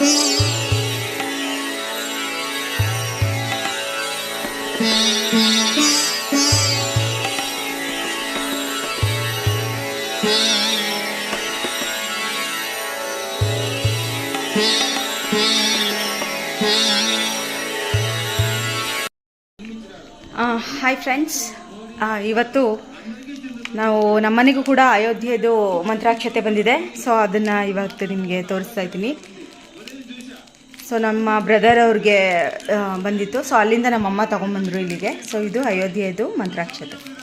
Hi friends ಇವತ್ತು ನಾವು ನಮ್ಮನೆಗೂ ಕೂಡ ಅಯೋಧ್ಯೆದು ಮಂತ್ರಾಕ್ಷತೆ ಬಂದಿದೆ. ಸೊ ಅದನ್ನು ಇವತ್ತು ನಿಮಗೆ ತೋರಿಸ್ತಾ ಇದ್ದೀನಿ. ಸೊ ನಮ್ಮ ಬ್ರದರ್ ಅವ್ರಿಗೆ ಬಂದಿತ್ತು. ಸೊ ಅಲ್ಲಿಂದ ನಮ್ಮಮ್ಮ ತೊಗೊಂಬಂದರು ಇಲ್ಲಿಗೆ. ಸೊ ಇದು ಅಯೋಧ್ಯೆಯದು ಮಂತ್ರಾಕ್ಷತೆ.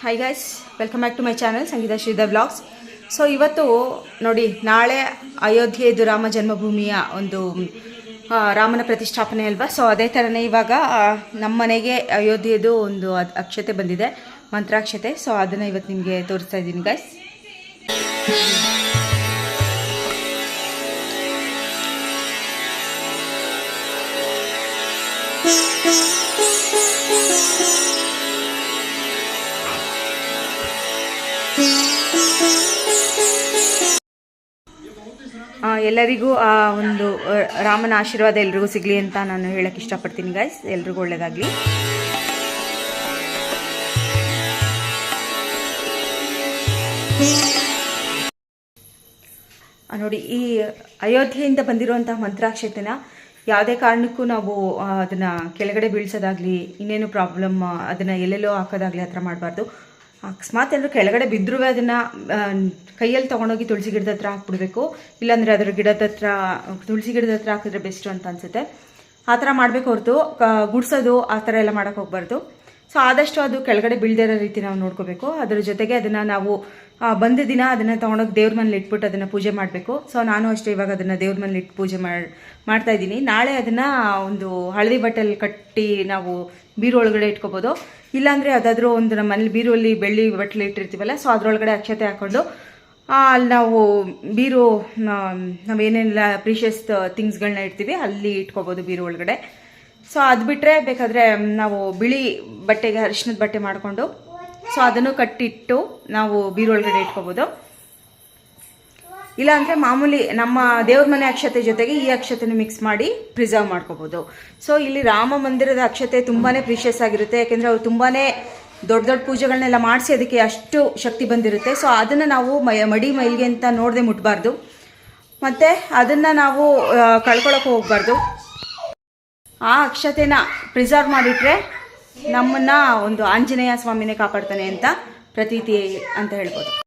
Hi guys welcome back to my channel Sangeetha Sridhar blogs so ಇವತ್ತು ನೋಡಿ, ನಾಳೆ ಅಯೋಧ್ಯೆದು ರಾಮ ಜನ್ಮಭೂಮಿಯ ಒಂದು ರಾಮನ ಪ್ರತಿಷ್ಠಾಪನೆ ಅಲ್ವಾ? ಸೊ ಅದೇ ಥರನೇ ಇವಾಗ ನಮ್ಮ ಮನೆಗೆ ಅಯೋಧ್ಯೆದು ಒಂದು ಅಕ್ಷತೆ ಬಂದಿದೆ, ಮಂತ್ರಾಕ್ಷತೆ. ಸೊ ಅದನ್ನು ಇವತ್ತು ನಿಮಗೆ ತೋರಿಸ್ತಾ ಇದ್ದೀನಿ ಗೈಸ್ ಎಲ್ಲರಿಗೂ ಆ ಒಂದು ರಾಮನ ಆಶೀರ್ವಾದ ಎಲ್ರಿಗೂ ಸಿಗಲಿ ಅಂತ ನಾನು ಹೇಳಕ್ಕೆ ಇಷ್ಟಪಡ್ತೀನಿ ಗೈಸ್ ಎಲ್ರಿಗೂ ಒಳ್ಳೇದಾಗಲಿ. ನೋಡಿ, ಈ ಅಯೋಧ್ಯೆಯಿಂದ ಬಂದಿರುವಂತಹ ಮಂತ್ರಾಕ್ಷತೆನ ಯಾವುದೇ ಕಾರಣಕ್ಕೂ ನಾವು ಅದನ್ನ ಕೆಳಗಡೆ ಬೀಳ್ಸೋದಾಗ್ಲಿ, ಇನ್ನೇನು ಪ್ರಾಬ್ಲಮ್ ಅದನ್ನ ಎಲ್ಲೆಲ್ಲೋ ಹಾಕೋದಾಗ್ಲಿ ಆ ಥರ ಮಾಡಬಾರ್ದು. ಅಕಸ್ಮಾತ್ ಎಲ್ಲರೂ ಕೆಳಗಡೆ ಬಿದ್ದರೂ ಅದನ್ನ ಕೈಯಲ್ಲಿ ತೊಗೊಂಡೋಗಿ ತುಳಸಿ ಗಿಡದ ಹತ್ರ ಹಾಕ್ಬಿಡ್ಬೇಕು. ಇಲ್ಲಾಂದ್ರೆ ಅದರ ಗಿಡದ ಹತ್ರ, ತುಳಸಿ ಗಿಡದ ಹತ್ರ ಹಾಕಿದ್ರೆ ಬೆಸ್ಟ್ ಅಂತ ಅನ್ಸುತ್ತೆ. ಆ ಥರ ಮಾಡಬೇಕು ಹೊರತು. ಗುಡ್ಸೋದು ಆ ಥರ ಎಲ್ಲ ಮಾಡೋಕ್ಕೆ ಹೋಗ್ಬಾರ್ದು. ಸೊ ಆದಷ್ಟು ಅದು ಕೆಳಗಡೆ ಬೀಳದೇ ಇರೋ ರೀತಿ ನಾವು ನೋಡ್ಕೋಬೇಕು. ಅದರ ಜೊತೆಗೆ ಅದನ್ನು ನಾವು ಬಂದ ದಿನ ಅದನ್ನು ತೊಗೊಂಡೋಗಿ ದೇವ್ರ ಮನೇಲಿ ಇಟ್ಬಿಟ್ಟು ಅದನ್ನು ಪೂಜೆ ಮಾಡಬೇಕು. ಸೊ ನಾನು ಅಷ್ಟೇ ಇವಾಗ ಅದನ್ನು ದೇವ್ರ ಮನೇಲಿ ಇಟ್ಟು ಪೂಜೆ ಮಾಡಿ, ಮಾಡ್ತಾ ಇದ್ದೀನಿ. ನಾಳೆ ಅದನ್ನು ಒಂದು ಹಳದಿ ಬಟ್ಟೆಲಿ ಕಟ್ಟಿ ನಾವು ಬೀರು ಒಳಗಡೆ ಇಟ್ಕೋಬೋದು. ಇಲ್ಲಾಂದರೆ ಯಾವುದಾದ್ರೂ ಒಂದು ನಮ್ಮ ಮನೇಲಿ ಬೀರುವಲ್ಲಿ ಬೆಳ್ಳಿ ಬಟ್ಟಲು ಇಟ್ಟಿರ್ತೀವಲ್ಲ ಸೊ ಅದರೊಳಗಡೆ ಅಕ್ಷತೆ ಹಾಕ್ಕೊಂಡು ಅಲ್ಲಿ ನಾವು ಬೀರು ನಾವೇನೆಲ್ಲ ಪ್ರೀಷಿಯಸ್ ಥಿಂಗ್ಸ್ಗಳನ್ನ ಇಡ್ತೀವಿ, ಅಲ್ಲಿ ಇಟ್ಕೋಬೋದು ಬೀರು ಒಳಗಡೆ ಸೊ ಅದು ಬಿಟ್ಟರೆ ಬೇಕಾದರೆ ನಾವು ಬಿಳಿ ಬಟ್ಟೆಗೆ ಅರಿಶಿನದ ಬಟ್ಟೆ ಮಾಡಿಕೊಂಡು ಸೊ ಅದನ್ನು ಕಟ್ಟಿಟ್ಟು ನಾವು ಬೀರೊಳಗಡೆ ಇಟ್ಕೋಬೋದು. ಇಲ್ಲಾಂದರೆ ಮಾಮೂಲಿ ನಮ್ಮ ದೇವ್ರ ಮನೆ ಅಕ್ಷತೆ ಜೊತೆಗೆ ಈ ಅಕ್ಷತೆನ ಮಿಕ್ಸ್ ಮಾಡಿ ಪ್ರಿಸರ್ವ್ ಮಾಡ್ಕೋಬೋದು. ಸೊ ಇಲ್ಲಿ ರಾಮ ಮಂದಿರದ ಅಕ್ಷತೆ ತುಂಬಾ ಪ್ರೀಷಿಯಸ್ ಆಗಿರುತ್ತೆ. ಯಾಕೆಂದರೆ ಅವ್ರು ತುಂಬಾ ದೊಡ್ಡ ದೊಡ್ಡ ಪೂಜೆಗಳನ್ನೆಲ್ಲ ಮಾಡಿಸಿ ಅದಕ್ಕೆ ಅಷ್ಟು ಶಕ್ತಿ ಬಂದಿರುತ್ತೆ. ಸೊ ಅದನ್ನು ನಾವು ಮಡಿ ಮೈಲಿಗೆ ಅಂತ ನೋಡದೆ ಮುಟ್ಬಾರ್ದು. ಮತ್ತು ಅದನ್ನು ನಾವು ಕಳ್ಕೊಳಕ್ಕೆ ಹೋಗ್ಬಾರ್ದು. ಆ ಅಕ್ಷತೆನ ಪ್ರಿಸರ್ವ್ ಮಾಡಿಟ್ರೆ ನಮ್ಮನ್ನ ಒಂದು ಆಂಜನೇಯ ಸ್ವಾಮಿನೇ ಕಾಪಾಡ್ತಾನೆ ಅಂತ ಪ್ರತೀತಿ ಅಂತ ಹೇಳ್ಬೋದು.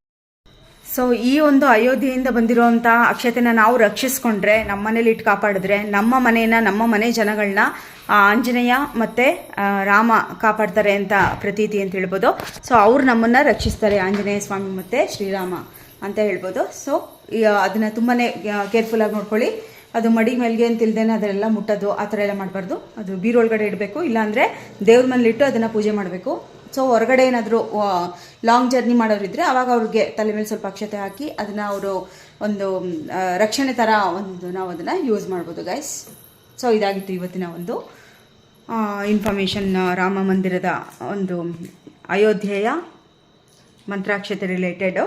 ಸೊ ಈ ಒಂದು ಅಯೋಧ್ಯೆಯಿಂದ ಬಂದಿರುವಂಥ ಅಕ್ಷತೆನ ನಾವು ರಕ್ಷಿಸ್ಕೊಂಡ್ರೆ, ನಮ್ಮ ಮನೇಲಿ ಇಟ್ಟು ಕಾಪಾಡಿದ್ರೆ, ನಮ್ಮ ಮನೆಯನ್ನ, ನಮ್ಮ ಮನೆ ಜನಗಳನ್ನ ಆಂಜನೇಯ ಮತ್ತೆ ರಾಮ ಕಾಪಾಡ್ತಾರೆ ಅಂತ ಪ್ರತೀತಿ ಅಂತ ಹೇಳ್ಬೋದು. ಸೊ ಅವ್ರು ನಮ್ಮನ್ನ ರಕ್ಷಿಸ್ತಾರೆ, ಆಂಜನೇಯ ಸ್ವಾಮಿ ಮತ್ತೆ ಶ್ರೀರಾಮ ಅಂತ ಹೇಳ್ಬೋದು. ಸೊ ಅದನ್ನ ತುಂಬಾನೇ ಕೇರ್ಫುಲ್ ಆಗಿ ನೋಡ್ಕೊಳ್ಳಿ. ಅದು ಮಡಿ ಮಲ್ಗೆ ಅಂತ ಇಲ್ದೇನೆ ಅದೆಲ್ಲ ಮುಟ್ಟೋದು, ಆ ಥರ ಎಲ್ಲ ಮಾಡಬಾರ್ದು. ಅದು ಬೀರೊಳಗಡೆ ಇಡಬೇಕು, ಇಲ್ಲಾಂದರೆ ದೇವ್ರ ಮನೇಲಿ ಇಟ್ಟು ಅದನ್ನು ಪೂಜೆ ಮಾಡಬೇಕು. ಸೊ ಹೊರಗಡೆ ಏನಾದರೂ ಲಾಂಗ್ ಜರ್ನಿ ಮಾಡೋರಿದ್ರೆ ಅವಾಗ ಅವ್ರಿಗೆ ತಲೆ ಮೇಲೆ ಸ್ವಲ್ಪ ಅಕ್ಷತೆ ಹಾಕಿ ಅದನ್ನು ಅವರು ಒಂದು ರಕ್ಷಣೆ ಥರ ಒಂದು ನಾವು ಅದನ್ನು ಯೂಸ್ ಮಾಡ್ಬೋದು ಗೈಸ್ ಸೊ ಇದಾಗಿತ್ತು ಇವತ್ತಿನ ಒಂದು ಇನ್ಫಾರ್ಮೇಷನ್ ರಾಮ ಮಂದಿರದ ಒಂದು ಅಯೋಧ್ಯೆಯ ಮಂತ್ರಾಕ್ಷತೆ ರಿಲೇಟೆಡು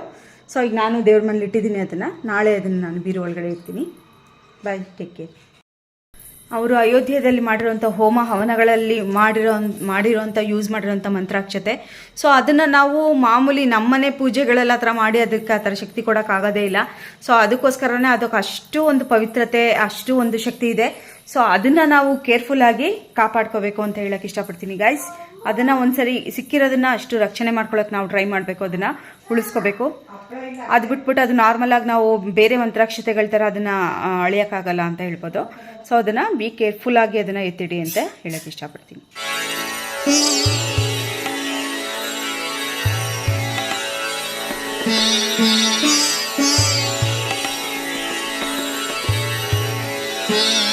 ಸೊ ಈಗ ನಾನು ದೇವ್ರ ಮನೇಲಿ ಇಟ್ಟಿದ್ದೀನಿ ಅದನ್ನು. ನಾಳೆ ಅದನ್ನು ನಾನು ಬೀರು ಒಳಗಡೆ ಇಡ್ತೀನಿ. ಬಾಯ್ ಟೇಕ್ ಕೇರ್ ಅವರು ಅಯೋಧ್ಯೆಯಲ್ಲಿ ಮಾಡಿರುವಂಥ ಹೋಮ ಹವನಗಳಲ್ಲಿ ಮಾಡಿರೋ ಮಾಡಿರೋಂಥ ಯೂಸ್ ಮಾಡಿರೋಂಥ ಮಂತ್ರಾಕ್ಷತೆ. ಸೊ ಅದನ್ನು ನಾವು ಮಾಮೂಲಿ ನಮ್ಮನೆ ಪೂಜೆಗಳೆಲ್ಲ ಥರ ಮಾಡಿ ಅದಕ್ಕೆ ಆ ಥರ ಶಕ್ತಿ ಕೊಡೋಕ್ಕಾಗೋದೇ ಇಲ್ಲ. ಸೊ ಅದಕ್ಕೋಸ್ಕರನೇ ಅದಕ್ಕೆ ಅಷ್ಟು ಒಂದು ಪವಿತ್ರತೆ, ಅಷ್ಟು ಒಂದು ಶಕ್ತಿ ಇದೆ. ಸೊ ಅದನ್ನು ನಾವು ಕೇರ್ಫುಲ್ಲಾಗಿ ಕಾಪಾಡ್ಕೋಬೇಕು ಅಂತ ಹೇಳೋಕ್ಕೆ ಇಷ್ಟಪಡ್ತೀನಿ ಗೈಸ್ ಅದನ್ನ ಒಂದ್ಸರಿ ಸಿಕ್ಕಿರೋದನ್ನ ಅಷ್ಟು ರಕ್ಷಣೆ ಮಾಡ್ಕೊಳ್ಳೋಕೆ ನಾವು ಟ್ರೈ ಮಾಡಬೇಕು, ಅದನ್ನು ಉಳಿಸ್ಕೋಬೇಕು ಅದು ಬಿಟ್ಬಿಟ್ಟು ಅದು ನಾರ್ಮಲಾಗಿ ನಾವು ಬೇರೆ ಮಂತ್ರಾಕ್ಷತೆಗಳ ಥರ ಅದನ್ನು ಆಗಲ್ಲ ಅಂತ ಹೇಳ್ಬೋದು ಸೊ ಅದನ್ನು ಬಿ ಕೇರ್ಫುಲ್ಲಾಗಿ ಅದನ್ನ ಎತ್ತಿಡಿ ಅಂತ ಹೇಳಕ್ ಇಷ್ಟಪಡ್ತೀನಿ Yeah.